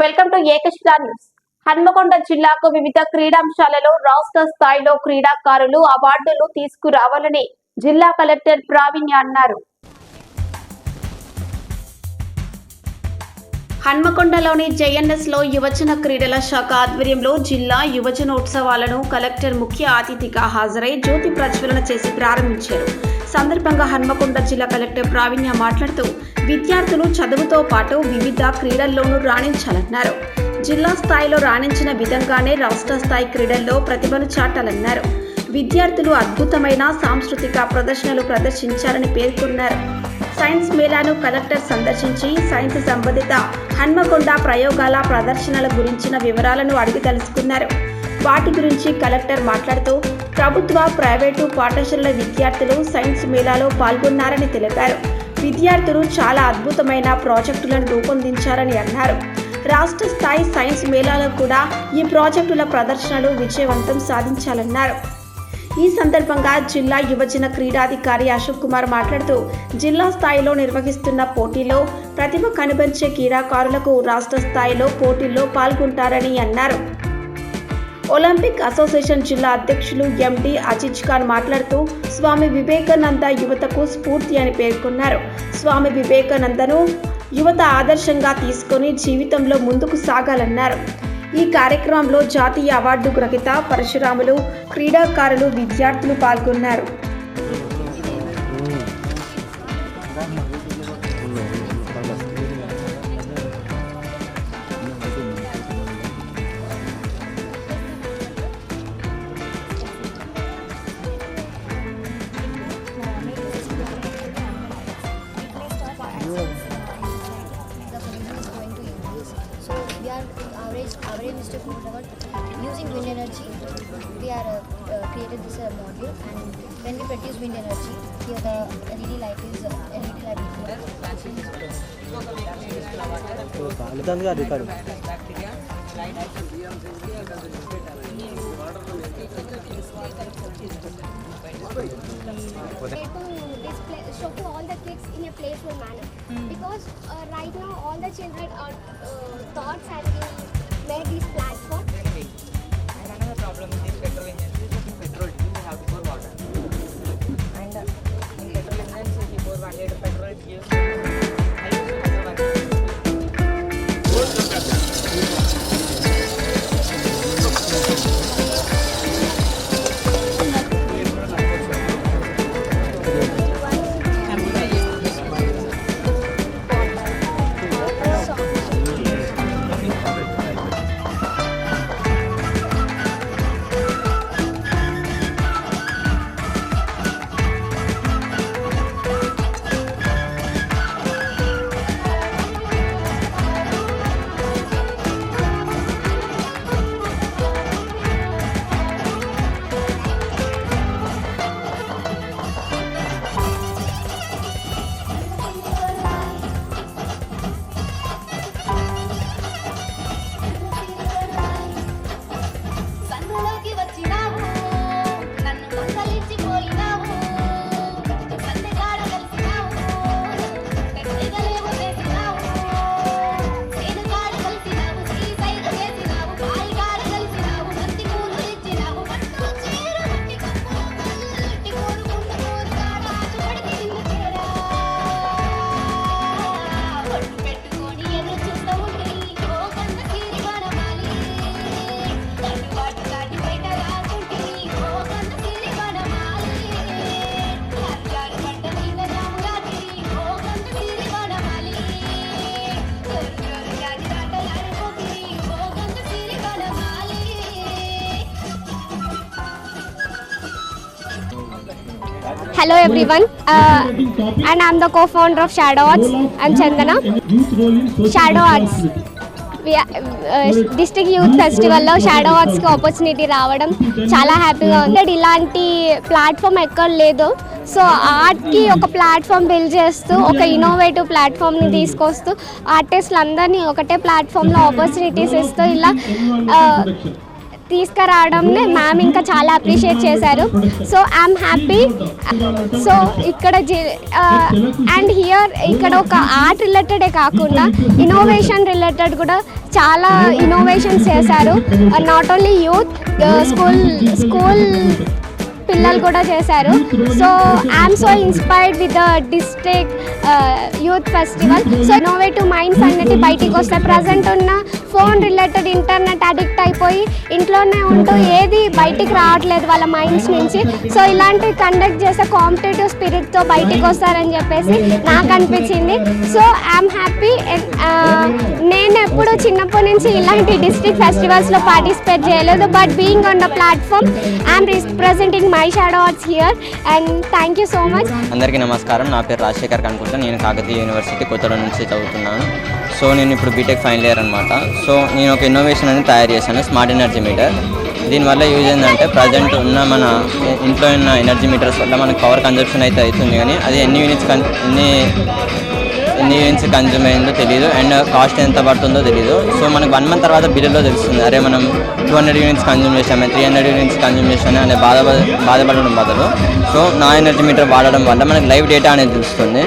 Welcome to Ekashila news. Hanmakonda జిల్లాకు వివిధ క్రీడాంశాలలో రాష్ట్ర స్థాయిలో క్రీడాకారులు అవార్డులు తీసుకురావాలని జిల్లా కలెక్టర్ ప్రావీణ్య అన్నారు. హన్మకొండలోని జేఎన్ఎస్లో యువజన క్రీడల శాఖ ఆధ్వర్యంలో జిల్లా యువజనోత్సవాలను కలెక్టర్ ముఖ్య అతిథిగా హాజరై జ్యోతి ప్రజ్వలన చేసి ప్రారంభించారు. సందర్భంగా హన్మకొండ జిల్లా కలెక్టర్ ప్రావీణ్య మాట్లాడుతూ విద్యార్థులు చదువుతో పాటు వివిధ క్రీడల్లోనూ రాణించాలన్నారు. జిల్లా స్థాయిలో రాణించిన విధంగానే రాష్ట్ర స్థాయి క్రీడల్లో ప్రతిభను చాటాలన్నారు. విద్యార్థులు అద్భుతమైన సాంస్కృతిక ప్రదర్శనలు ప్రదర్శించాలని పేర్కొన్నారు. సైన్స్ మేళాను కలెక్టర్ సందర్శించి సైన్స్ సంబంధిత హన్మకొండ ప్రయోగాల ప్రదర్శనల గురించిన వివరాలను అడిగి తెలుసుకున్నారు. వాటి గురించి కలెక్టర్ మాట్లాడుతూ ప్రభుత్వ ప్రైవేటు పాఠశాలల విద్యార్థులు సైన్స్ మేళాలో పాల్గొన్నారని తెలిపారు. విద్యార్థులు చాలా అద్భుతమైన ప్రాజెక్టులను రూపొందించారని అన్నారు. రాష్ట్ర స్థాయి సైన్స్ మేళాలో కూడా ఈ ప్రాజెక్టుల ప్రదర్శనలు విజయవంతం సాధించాలన్నారు. ఈ సందర్భంగా జిల్లా యువజన క్రీడాధికారి అశోక్ కుమార్ మాట్లాడుతూ జిల్లా స్థాయిలో నిర్వహిస్తున్న పోటీలో ప్రతిభ కనిపించే క్రీడాకారులకు రాష్ట్ర స్థాయిలో పోటీల్లో పాల్గొంటారని అన్నారు. ఒలింపిక్ అసోసియేషన్ జిల్లా అధ్యక్షులు ఎండి అజిజ్ ఖాన్ మాట్లాడుతూ స్వామి వివేకానంద యువతకు స్ఫూర్తి అని పేర్కొన్నారు. స్వామి వివేకానందను యువత ఆదర్శంగా తీసుకొని జీవితంలో ముందుకు సాగాలన్నారు. ఈ కార్యక్రమంలో జాతీయ అవార్డు గ్రహీత పరశురాములు క్రీడాకారులు విద్యార్థులు పాల్గొన్నారు. reduce wind energy. Here the LED light is LED light. Let's go record. To display, show to all the kids in a playful manner mm. because uh, right now all the children are uh, thoughts and they make these plans. 800 petrol. Hello everyone and I'm the co founder of Shadow Arts and Chandana Shadow Arts Arts. District youth ఫెస్టివల్లో shadow ఆర్ట్స్కి opportunity రావడం చాలా హ్యాపీగా ఉంది. And ఇలాంటి platform ఎక్కడ లేదు. So ఆర్ట్కి ఒక platform build చేస్తూ ఒక ఇన్నోవేటివ్ ప్లాట్ఫామ్ని తీసుకొస్తూ ఆర్టిస్టులు అందరినీ ఒకటే ప్లాట్ఫామ్లో ఆపర్చునిటీస్ ఇస్తూ ఇలా uh, తీసుకురావడంని మ్యామ్ ఇంకా చాలా అప్రిషియేట్ చేశారు. సో ఐఎమ్ హ్యాపీ సో ఇక్కడ అండ్ హియర్ uh, ఇక్కడ ఒక ఆర్ట్ రిలేటెడే కాకుండా ఇన్నోవేషన్ రిలేటెడ్ కూడా చాలా ఇన్నోవేషన్స్ చేశారు. Not only youth school school పిల్లలు కూడా చేశారు. So I'm so inspired with the district youth festival so innovative minds అనేది బయటికి వస్తాయి ప్రజెంట్ ఉన్న ఫోన్ రిలేటెడ్ ఇంటర్నెట్ అడిక్ట్ అయిపోయి ఇంట్లోనే ఉంటూ ఏది బయటికి రావట్లేదు వాళ్ళ మైండ్స్ నుంచి. సో ఇలాంటివి కండక్ట్ చేసే కాంపిటేటివ్ స్పిరిట్తో బయటికి వస్తారని చెప్పేసి నాకు అనిపించింది. సో ఐఎమ్ హ్యాపీ నేను ఎప్పుడు చిన్నప్పటి నుంచి ఇలాంటి డిస్ట్రిక్ట్ ఫెస్టివల్స్లో పార్టిసిపేట్ చేయలేదు but being on the platform I'm representing my shadow arts here and thank you so much అందరికీ నమస్కారం. నా పేరు రాజశేఖర్ కనుకుంటా నేను కాకతీయ యూనివర్సిటీ కొత్తగూడెం నుంచి చదువుతున్నాను. సో నేను ఇప్పుడు బీటెక్ ఫైనల్ ఇయర్ అనమాట సో నేను ఒక ఇన్నోవేషన్ అనేది తయారు చేశాను. స్మార్ట్ ఎనర్జీ మీటర్ దీనివల్ల యూజ్ ఏంటంటే ప్రజెంట్ ఉన్న మన ఇంట్లో ఉన్న ఎనర్జీ మీటర్స్ వల్ల మనకు పవర్ కన్జప్షన్ అయితే అవుతుంది. కానీ అది ఎన్ని యూనిట్స్ కన్ ఎన్ని ఎన్ని యూనిట్స్ కన్జ్యూమ్ అయిందో తెలియదు అండ్ కాస్ట్ ఎంత పడుతుందో తెలియదు సో మనకు వన్ మంత్ తర్వాత బిల్లులో తెలుస్తుంది. అరే మనం టూ హండ్రెడ్ యూనిట్స్ కన్జ్యూమ్ చేసాము త్రీ హండ్రెడ్ యూనిట్స్ కన్జ్యూమ్ చేసాము అనే బాధ బాధపడడం బదులు. సో నా ఎనర్జీ మీటర్ వాడడం వల్ల మనకు లైవ్ డేటా అనేది తెలుస్తుంది.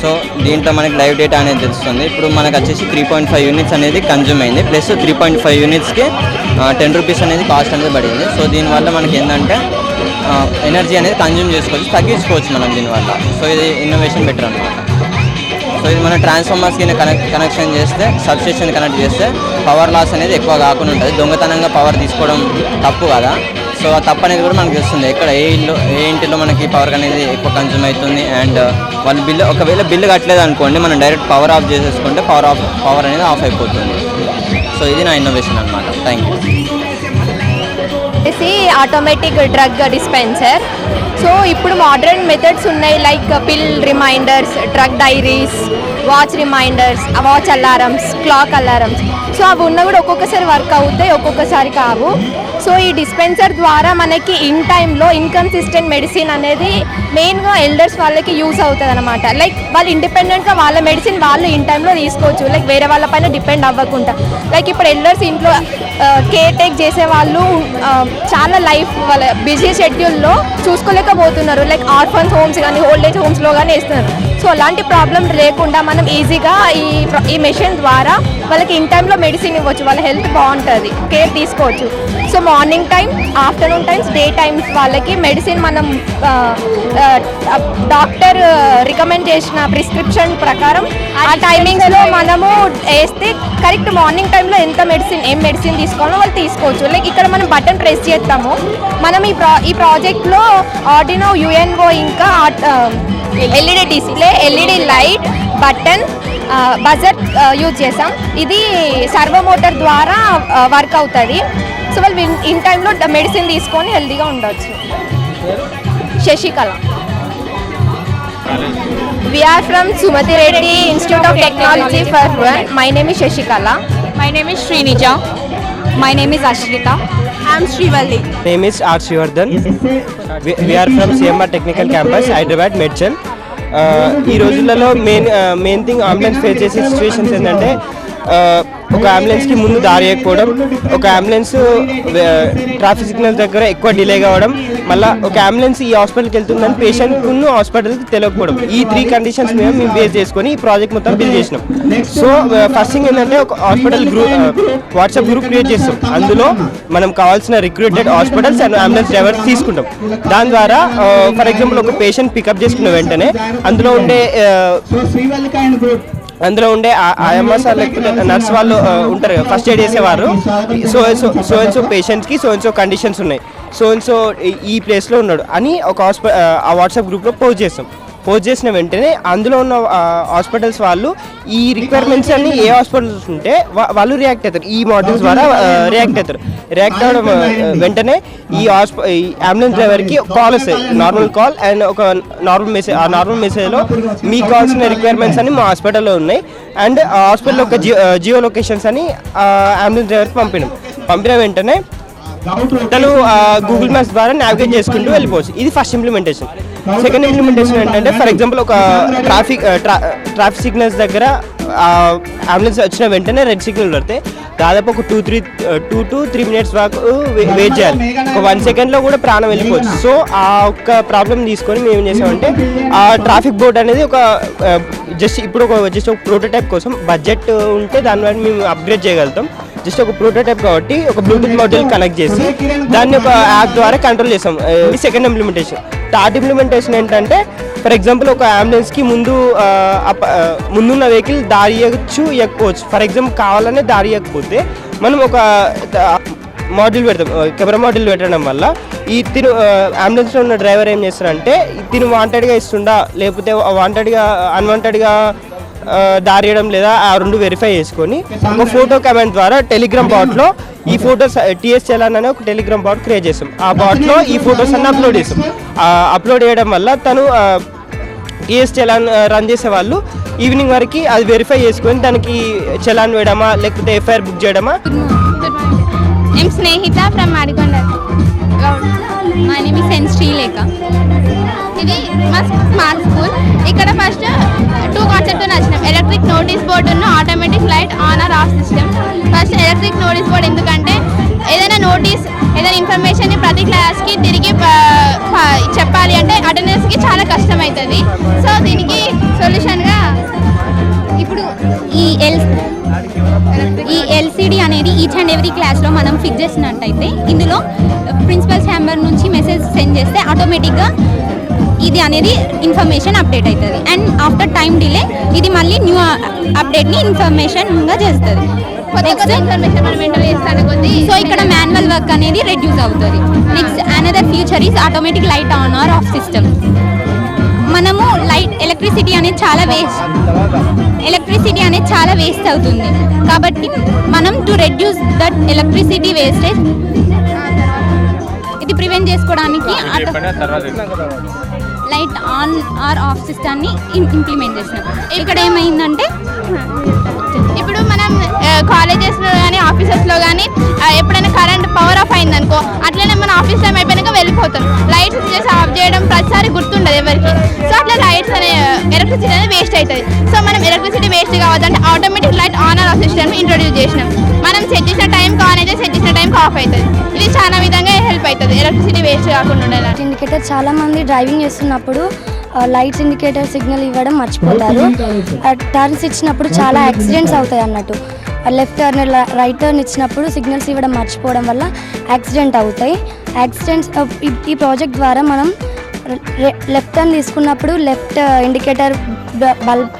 సో దీంట్లో మనకి లైవ్ డేటా అనేది తెలుస్తుంది. ఇప్పుడు మనకు వచ్చేసి త్రీ పాయింట్ ఫైవ్ యూనిట్స్ అనేది కన్జ్యూమ్ అయింది. ప్లస్ త్రీ పాయింట్ ఫైవ్ యూనిట్స్కి టెన్ రూపీస్ అనేది కాస్ట్ అనేది పడింది. సో దీనివల్ల మనకి ఏంటంటే ఎనర్జీ uh, అనేది కన్జ్యూమ్ చేసుకోవచ్చు తగ్గించుకోవచ్చు మనం దీనివల్ల సో ఇది ఇన్నోవేషన్ బెటర్ అనమాట సో ఇది మన ట్రాన్స్ఫార్మర్స్కి కనెక్ట్ కనెక్షన్ చేస్తే సబ్స్టేషన్ కనెక్ట్ చేస్తే పవర్ లాస్ అనేది ఎక్కువ కాకుండా ఉంటుంది. దొంగతనంగా పవర్ తీసుకోవడం తప్పు కదా. సో ఆ తప్పు అనేది కూడా మనకు తెలుస్తుంది. ఎక్కడ ఏ ఇల్లు ఏ ఇంటిలో మనకి పవర్ అనేది ఎక్కువ కన్జ్యూమ్ అవుతుంది? అండ్ uh, వాళ్ళు బిల్లు ఒకవేళ బిల్లు కట్టలేదు అనుకోండి మనం డైరెక్ట్ పవర్ ఆఫ్ చేసేసుకుంటే పవర్ ఆఫ్ పవర్ అనేది ఆఫ్ అయిపోతుంది. సో ఇది నా ఇన్నోవేషన్ అనమాట థ్యాంక్ యూ వచ్చేసి ఆటోమేటిక్ డ్రగ్ డిస్పెన్సర్ సో ఇప్పుడు మోడర్న్ మెథడ్స్ ఉన్నాయి like pill reminders drug diaries watch reminders watch alarms clock alarms so అవి ఉన్న కూడా ఒక్కొక్కసారి వర్క్ అవుతాయి ఒక్కొక్కసారి కావు. సో ఈ డిస్పెన్సర్ ద్వారా మనకి ఇన్ టైంలో ఇన్కన్సిస్టెంట్ మెడిసిన్ అనేది మెయిన్గా ఎల్డర్స్ వాళ్ళకి యూస్ అవుతుంది అనమాట లైక్ వాళ్ళు ఇండిపెండెంట్గా వాళ్ళ మెడిసిన్ వాళ్ళు ఇన్ టైంలో తీసుకోవచ్చు. లైక్ వేరే వాళ్ళ పైన డిపెండ్ అవ్వకుండా. లైక్ ఇప్పుడు ఎల్డర్స్ ఇంట్లో కేర్ టేక్ చేసే వాళ్ళు చాలా లైఫ్ వాళ్ళ బిజీ షెడ్యూల్లో చూసుకోలేకపోతున్నారు. లైక్ ఆర్ఫన్స్ హోమ్స్ కానీ ఓల్డ్ ఏజ్ హోమ్స్లో కానీ వేస్తున్నారు. సో అలాంటి ప్రాబ్లం లేకుండా మనం ఈజీగా ఈ ఈ మెషిన్ ద్వారా వాళ్ళకి ఇన్ టైంలో మెడిసిన్ ఇవ్వచ్చు వాళ్ళ హెల్త్ బాగుంటుంది కేర్ తీసుకోవచ్చు. So morning time afternoon times day times వాళ్ళకి మెడిసిన్ మనం డాక్టర్ రికమెండ్ చేసిన ప్రిస్క్రిప్షన్ ప్రకారం ఆ టైమింగ్స్లో మనము వేస్తే కరెక్ట్ మార్నింగ్ టైంలో ఎంత మెడిసిన్ ఏం మెడిసిన్ తీసుకోవాలో వాళ్ళు తీసుకోవచ్చు. లైక్ ఇక్కడ మనం బటన్ ప్రెస్ చేస్తాము. మనం ఈ ప్రా ఈ ప్రాజెక్ట్లో ఆర్డినో యుఎన్ఓ ఇంకా LED display LED light button buzzer use చేసాం ఇది సర్వో మోటార్ ద్వారా వర్క్ అవుతుంది. సో వాళ్ళు ఇన్ టైంలో మెడిసిన్ తీసుకొని హెల్దీగా ఉండవచ్చు Sasikala. We are from Sumathi Reddy institute of technology for my name is Sasikala my name is Srinija my name is Ashwitha I'm Srivalli name is R Srivardhan we're from CMR technical campus Hyderabad Medchal ఈ రోజులలో main main thing ambulance face చేసే situations ఏంటంటే ఒక అంబులెన్స్కి ముందు దారి వేయకపోవడం ఒక ambulance traffic signal దగ్గర ఎక్కువ డిలే కావడం మళ్ళీ ఒక అంబులెన్స్ ఈ హాస్పిటల్కి వెళ్తుందని పేషెంట్కు హాస్పిటల్కి తెలియకపోవడం. ఈ త్రీ కండిషన్స్ మేము మేము బేస్ చేసుకొని ఈ ప్రాజెక్ట్ మొత్తం బిల్డ్ చేసినాం. సో ఫస్ట్ థింగ్ ఏంటంటే ఒక hospital group WhatsApp group create చేస్తాం. అందులో మనం కావాల్సిన recruited hospitals and ambulance drivers తీసుకుంటాం. దాని ద్వారా ఫర్ ఎగ్జాంపుల్ ఒక పేషెంట్ పికప్ చేసుకున్న వెంటనే అందులో ఉండే అందులో ఉండే ఐఎంఎస్ లేకపోతే నర్స్ వాళ్ళు ఉంటారు ఫస్ట్ ఎయిడ్ చేసేవారు. So so so and so పేషెంట్స్కి సో అండ్ సో కండిషన్స్ ఉన్నాయి. సో అండ్ సో ఈ ప్లేస్లో ఉన్నాడు. అని ఒక హాస్పి ఆ వాట్సాప్ గ్రూప్లో పోస్ట్ చేస్తాం పోస్ట్ చేసిన వెంటనే అందులో ఉన్న హాస్పిటల్స్ వాళ్ళు ఈ రిక్వైర్మెంట్స్ అన్ని ఏ హాస్పిటల్స్ ఉంటే వాళ్ళు రియాక్ట్ అవుతారు. ఈ మోడల్స్ ద్వారా రియాక్ట్ అవుతారు. రియాక్ట్ అవడం వెంటనే ఈ హాస్ప ఈ అంబులెన్స్ డ్రైవర్కి కాల్ వస్తాయి. నార్మల్ కాల్ అండ్ ఒక నార్మల్ మెసేజ్ ఆ నార్మల్ మెసేజ్లో మీకు కావాల్సిన రిక్వైర్మెంట్స్ అన్ని మా హాస్పిటల్లో ఉన్నాయి. అండ్ హాస్పిటల్ యొక్క ఒక జియో జియో లొకేషన్స్ అని అంబులెన్స్ డ్రైవర్కి పంపినాం. పంపిన వెంటనే తను గూగుల్ మ్యాప్స్ ద్వారా నావిగేట్ చేసుకుంటూ వెళ్ళిపోవచ్చు. ఇది ఫస్ట్ ఇంప్లిమెంటేషన్ సెకండ్ ఇంప్లిమెంటేషన్ ఏంటంటే ఫర్ ఎగ్జాంపుల్ ఒక ట్రాఫిక్ ట్రాఫిక్ సిగ్నల్స్ దగ్గర అంబులెన్స్ వచ్చిన వెంటనే రెడ్ సిగ్నల్ పడితే దాదాపు ఒక two three two to three minutes వరకు వెయిట్ చేయాలి. ఒక వన్ సెకండ్లో కూడా ప్రాణం వెళ్ళిపోవచ్చు. సో ఆ ఒక్క ప్రాబ్లం తీసుకొని మేము ఏం చేసామంటే ఆ ట్రాఫిక్ బోర్డ్ అనేది ఒక జస్ట్ ఇప్పుడు ఒక జస్ట్ ఒక ప్రోటోటైప్ కోసం బడ్జెట్ ఉంటే దాని మేము అప్గ్రేడ్ చేయగలుగుతాం. జస్ట్ ఒక ప్రోటోటైప్ కాబట్టి ఒక బ్లూటూత్ మోడల్ కనెక్ట్ చేసి దాన్ని ఒక యాప్ ద్వారా కంట్రోల్ చేస్తాం. ఇది సెకండ్ ఇంప్లిమెంటేషన్ థర్డ్ ఇంప్లిమెంటేషన్ ఏంటంటే ఫర్ ఎగ్జాంపుల్ ఒక అంబులెన్స్కి ముందు ముందున్న వెహికల్ దారి ఇవ్వచ్చు ఇవ్వకపోవచ్చు ఫర్ ఎగ్జాంపుల్ కావాలనే దారి ఇవ్వకపోతే మనం ఒక మోడల్ పెడతాం. కెమెరా మోడల్ పెట్టడం వల్ల ఈ తిను అంబులెన్స్లో ఉన్న డ్రైవర్ ఏం చేస్తారంటే తిను వాంటెడ్గా ఇస్తుండా లేకపోతే వాంటెడ్గా అన్వాంటెడ్గా దారియడం లేదా ఆ రెండు వెరిఫై చేసుకొని ఒక ఫోటో కమెంట్ ద్వారా టెలిగ్రామ్ బాట్లో ఈ ఫోటోస్ టీఎస్ చలాన్ అనే ఒక టెలిగ్రామ్ బాట్ క్రియేట్ చేస్తాం ఆ బాట్లో ఈ ఫోటోస్ అన్ని అప్లోడ్ చేస్తాం అప్లోడ్ చేయడం వల్ల తను టీఎస్ చలాన్ రన్ చేసే వాళ్ళు ఈవినింగ్ వరకు అది వెరిఫై చేసుకొని దానికి చలాన్ వేయడమా లేకపోతే ఎఫ్ఐఆర్ బుక్ చేయడమా? స్నేహిత Snehita from మా name is N. శ్రీలేఖ ఇది మా స్మార్ట్ స్కూల్. ఇక్కడ ఫస్ట్ టూ కాన్సెప్ట్ నచ్చినాం ఎలక్ట్రిక్ నోటీస్ బోర్డు ఉన్న automatic light on or off system first electric notice board ఎందుకంటే ఏదైనా నోటీస్ ఏదైనా ఇన్ఫర్మేషన్ ప్రతి క్లాస్కి తిరిగి చెప్పాలి అంటే అటెండెన్స్కి చాలా కష్టం అవుతుంది. సో దీనికి సొల్యూషన్గా ఇప్పుడు ఈ ఎల్ ఈ ఎల్సిడి అనేది ఈచ్ అండ్ ఎవ్రీ క్లాస్లో మనం ఫిక్స్ చేసినట్టయితే ఇందులో ప్రిన్సిపల్ ఛాంబర్ నుంచి మెసేజ్ సెండ్ చేస్తే ఆటోమేటిక్గా ఇది అనేది ఇన్ఫర్మేషన్ అప్డేట్ అవుతుంది. అండ్ ఆఫ్టర్ టైం డిలే ఇది మళ్ళీ న్యూ అప్డేట్ని ఇన్ఫర్మేషన్గా చేస్తుంది. సో ఇక్కడ మాన్యువల్ వర్క్ అనేది రెడ్యూస్ అవుతుంది. Next another future is automatic light on or off system మనము లైట్ ఎలక్ట్రిసిటీ అనేది చాలా వేస్ట్. ఎలక్ట్రిసిటీ అనేది చాలా వేస్ట్ అవుతుంది. కాబట్టి మనం to reduce that electricity wastage. ఇది ప్రివెంట్ చేసుకోవడానికి లైట్ ఆన్ ఆర్ ఆఫ్ సిస్టాన్ని ఇంప్లిమెంట్ చేసినాం. ఇక్కడ ఏమైందంటే ఇప్పుడు మనం కాలేజెస్లో కానీ ఆఫీసెస్లో కానీ ఎప్పుడైనా కరెంట్ పవర్ ఆఫ్ అయిందనుకో అట్లనే మన ఆఫీస్ టైం అయిపోయినాక వెళ్ళిపోతాం. లైట్స్ చేసి ఆఫ్ చేయడం ప్రతిసారి గుర్తుండదు ఎవరికి. సో అట్లా లైట్స్ అనే ఎలక్ట్రిసిటీ అనేది వేస్ట్ అవుతుంది. సో మనం electricity waste కావద్దంటే automatic light on or off system introduce చేసినాం. మనం సెట్ చేసిన టైంకి ఆన్ అయితే సెట్ చేసిన టైంకి ఆఫ్ అవుతుంది. ఇది చాలా విధంగా హెల్ప్ అవుతుంది. ఎలక్ట్రిసిటీ వేస్ట్ కాకుండా ఉండేలా ఇండికేటర్ చాలా మంది డ్రైవింగ్ చేస్తున్నప్పుడు లైట్స్ ఇండికేటర్ సిగ్నల్ ఇవ్వడం మర్చిపోతారు. టర్న్స్ ఇచ్చినప్పుడు చాలా యాక్సిడెంట్స్ అవుతాయి అన్నట్టు. లెఫ్ట్ టర్న్ రైట్ టర్న్ ఇచ్చినప్పుడు సిగ్నల్స్ ఇవ్వడం మర్చిపోవడం వల్ల యాక్సిడెంట్ అవుతాయి. యాక్సిడెంట్స్ ఈ ప్రాజెక్ట్ ద్వారా మనం లెఫ్ట్ టర్న్ తీసుకున్నప్పుడు లెఫ్ట్ ఇండికేటర్ బల్బ్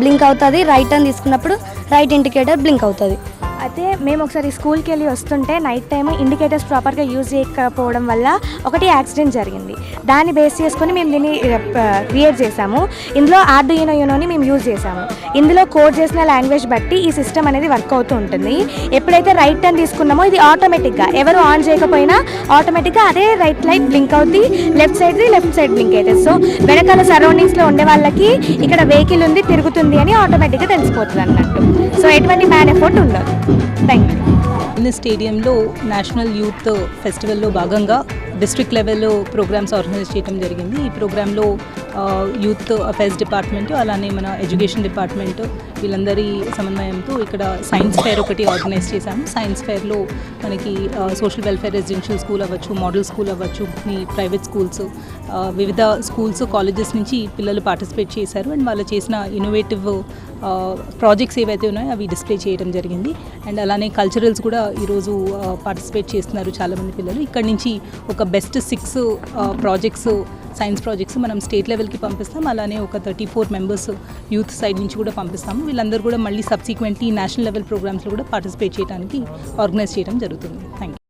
బ్లింక్ అవుతుంది. రైట్ టర్న్ తీసుకున్నప్పుడు రైట్ ఇండికేటర్ బ్లింక్ అవుతుంది. అయితే మేము ఒకసారి స్కూల్కి వెళ్ళి వస్తుంటే నైట్ టైం ఇండికేటర్స్ ప్రాపర్గా యూజ్ చేయకపోవడం వల్ల ఒకటి యాక్సిడెంట్ జరిగింది. దాన్ని బేస్ చేసుకొని మేము దీన్ని క్రియేట్ చేసాము ఇందులో ఆర్డుయినో యూనోని మేము యూజ్ చేసాము ఇందులో కోడ్ చేసిన లాంగ్వేజ్ బట్టి ఈ సిస్టమ్ అనేది వర్క్ అవుతూ ఉంటుంది. ఎప్పుడైతే రైట్ టర్న్ తీసుకున్నామో ఇది ఆటోమేటిక్గా ఎవరు ఆన్ చేయకపోయినా ఆటోమేటిక్గా అదే రైట్ లైట్ బ్లింక్ అవుతుంది లెఫ్ట్ సైడ్ది లెఫ్ట్ సైడ్ బ్లింక్ అవుతుంది సో వెనకాల సరౌండింగ్స్లో ఉండే వాళ్ళకి ఇక్కడ వెహికల్ ఉంది తిరుగుతుంది అని ఆటోమేటిక్గా తెలిసిపోతుంది అన్నట్టు. సో ఎటువంటి మ్యాన్ ఎఫర్ట్ ఉండదు. థ్యాంక్ యూ ఇన్ స్టేడియంలో నేషనల్ యూత్ ఫెస్టివల్లో భాగంగా డిస్ట్రిక్ట్ లెవెల్లో ప్రోగ్రామ్స్ ఆర్గనైజ్ చేయడం జరిగింది. ఈ ప్రోగ్రాంలో యూత్ అఫైర్స్ డిపార్ట్మెంట్ అలానే మన ఎడ్యుకేషన్ డిపార్ట్మెంట్ వీళ్ళందరి సమన్వయంతో ఇక్కడ సైన్స్ ఫేర్ ఒకటి ఆర్గనైజ్ చేశాము. సైన్స్ ఫేర్లో మనకి సోషల్ వెల్ఫేర్ రెసిడెన్షియల్ స్కూల్ అవ్వచ్చు మోడల్ స్కూల్ అవ్వచ్చు మీ ప్రైవేట్ స్కూల్స్ వివిధ స్కూల్స్ కాలేజెస్ నుంచి పిల్లలు పార్టిసిపేట్ చేశారు. అండ్ వాళ్ళు చేసిన ఇన్నోవేటివ్ ప్రాజెక్ట్స్ ఏవైతే ఉన్నాయో అవి డిస్ప్లే చేయడం జరిగింది. అండ్ అలానే కల్చరల్స్ కూడా ఈరోజు పార్టిసిపేట్ చేస్తున్నారు చాలామంది పిల్లలు. ఇక్కడ నుంచి ఒక ఒక best six projects science projects మనం స్టేట్ లెవెల్కి పంపిస్తాం. అలానే ఒక thirty four members youth side నుంచి కూడా పంపిస్తాము. వీళ్ళందరూ కూడా మళ్ళీ సబ్సిక్వెంట్లీ నేషనల్ లెవెల్ ప్రోగ్రామ్స్లో కూడా పార్టిసిపేట్ చేయడానికి ఆర్గనైజ్ చేయడం జరుగుతుంది. Thank you